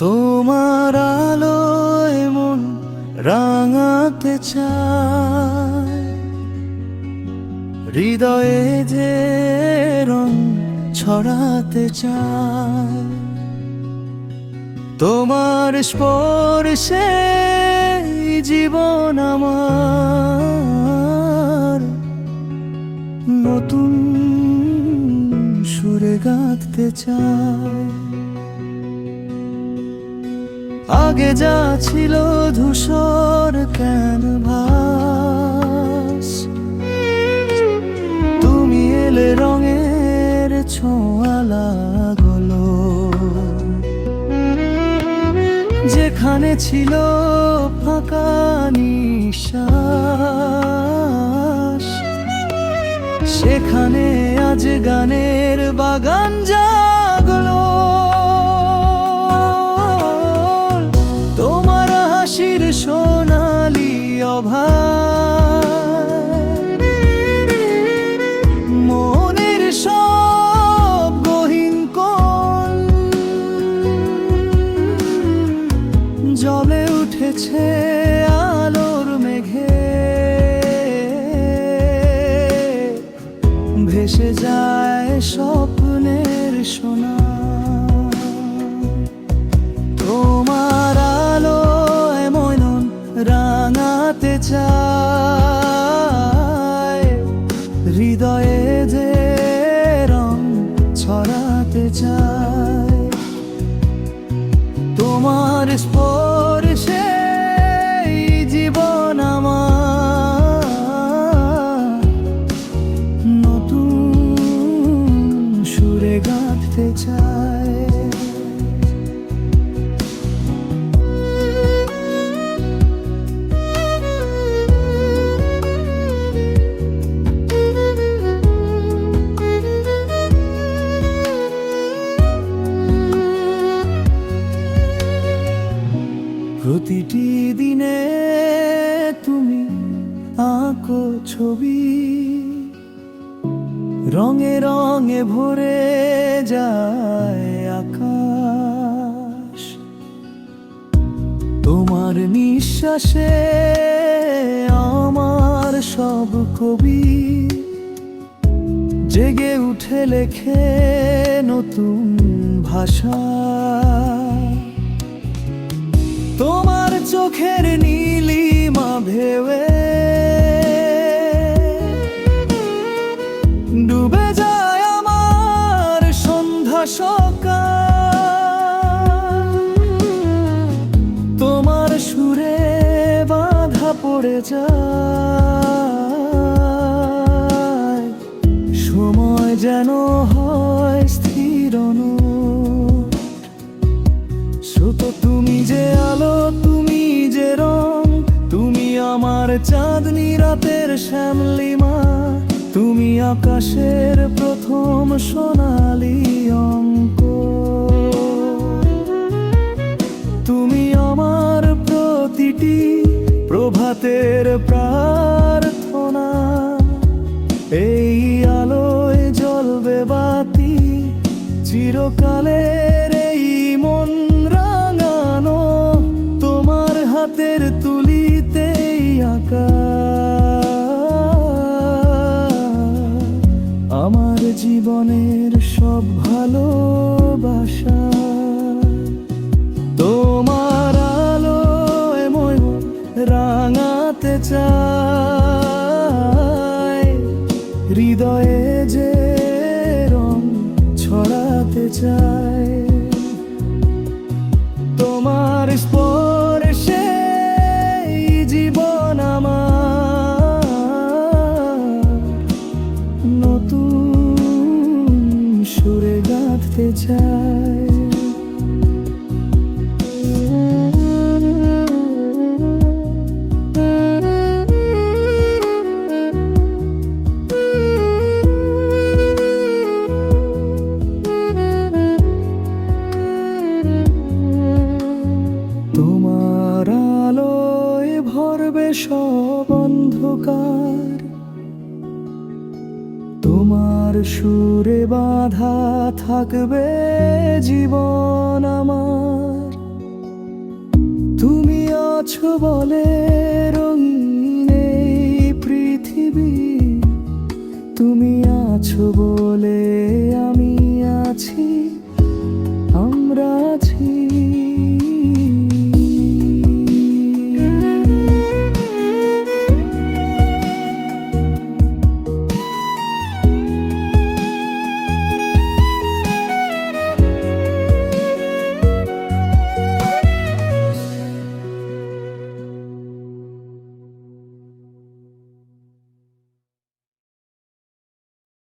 তোমার আলোয় মন রাঙাতে চায়। হৃদয়ে যে রং ছড়াতে চায়। তোমার স্পর্শে জীবন আমার নতুন সুরে গাঁথতে চায়। আগে যা ছিল ধূসর ক্যানভাস। তুমি এলে রঙের ছোঁয়া লাগল যেখানে ছিল ফাঁকা নিঃশ্বাস, সেখানে আজ গানের বাগান জাগলো হাসির সোনালি অভাব মনের সব গহীন কোণ জলে উঠেছে আলোর মেঘে। ভেসে যায় স্বপ্নের সোনা। তোমার চায় হৃদয়ে যে রং ছড়াতে চায় তোমার স্পর্শে জীবন আমার। নতুন সুরে গাঁথতে চায় আঁকো ছবি। রঙে রঙে ভরে যায় আকাশ। তোমার নিঃশ্বাসে আমার সব কবি। জেগে উঠে লেখে নতুন ভাষা। তোমার চোখের নীলিমা ভেবে সকাল। তোমার সুরে বাধা পড়ে যায়। সময় যেন হয় স্থির শুধু তুমি যে আলো, তুমি যে রং, তুমি আমার চাঁদনি রাতের শ্যামলিমা, তুমি আকাশের প্রথম সোনালি প্রার্থনা। এই আলোয় জ্বলবে বাতি চিরকালের ছড়াতে সব অন্ধকার। তোমার সুরে বাধা থাকবে জীবন আমার। তুমি আছো বলে রঙিন পৃথিবী। তুমি আছো